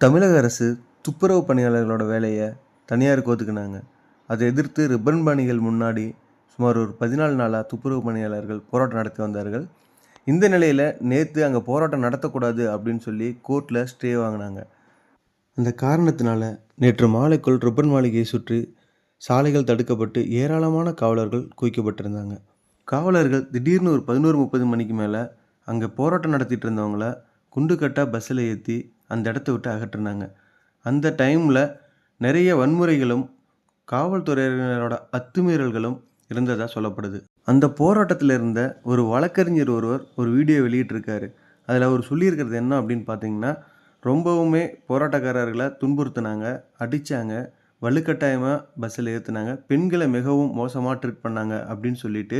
தமிழக அரசு துப்புரவு பணியாளர்களோட வேலையை தனியாருக்கு ஒதுக்குனாங்க அதை எதிர்த்து ரிப்பன் பணிகள் முன்னாடி சுமார் ஒரு பதினாலு நாளாக துப்புரவு பணியாளர்கள் போராட்டம் நடத்தி வந்தார்கள். இந்த நிலையில் நேற்று அங்கே போராட்டம் நடத்தக்கூடாது அப்படின்னு சொல்லி கோர்ட்டில் ஸ்டே வாங்கினாங்க. அந்த காரணத்தினால நேற்று மாலைக்குள் ரிப்பன் மாளிகையை சுற்றி சாலைகள் தடுக்கப்பட்டு ஏராளமான காவலர்கள் குவிக்கப்பட்டிருந்தாங்க. காவலர்கள் திடீர்னு ஒரு பதினோரு முப்பது மணிக்கு மேலே அங்கே போராட்டம் நடத்திட்டு இருந்தவங்கள குண்டு கட்டாக பஸ்ஸில் ஏற்றி அந்த இடத்த விட்டு அகற்றினாங்க. அந்த டைமில் நிறைய வன்முறைகளும் காவல்துறையினரோட அத்துமீறல்களும் இருந்ததாக சொல்லப்படுது. அந்த போராட்டத்தில் இருந்த ஒரு வழக்கறிஞர் ஒருவர் ஒரு வீடியோ வெளியிட்டிருக்காரு. அதில் அவர் சொல்லியிருக்கிறது என்ன அப்படின்னு பார்த்தீங்கன்னா ரொம்பவுமே போராட்டக்காரர்களை துன்புறுத்தினாங்க அடித்தாங்க வலுக்கட்டாயமாக பஸ்ஸில் ஏற்றுனாங்க பெண்களை மிகவும் மோசமாக ட்ரீட் பண்ணாங்க அப்படின்னு சொல்லிட்டு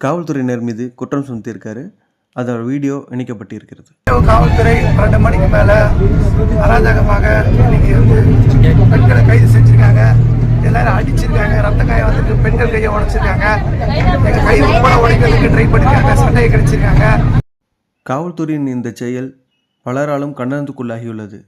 காவல்துறையினர் மீது குற்றம் சுமத்தியிருக்காரு. அதோட வீடியோ இணைக்கப்பட்டிருக்கிறது. காவல்துறை மணிக்கு மேலே அராஜகமாக இன்னைக்கு வந்து பெண்களை கைது செஞ்சிருக்காங்க. எல்லாரும் அடிச்சிருக்காங்க. ரத்த காயம் வந்துட்டு பெண்கள் கையை உடைச்சிருக்காங்க. எங்க கை உட்பட உடைக்கிறதுக்கு ட்ரை பண்ணிருக்காங்க. சண்டையை கிடைச்சிருக்காங்க. காவல்துறையின் இந்த செயல் பலராலும் கண்டனத்துக்குள்ளாகியுள்ளது.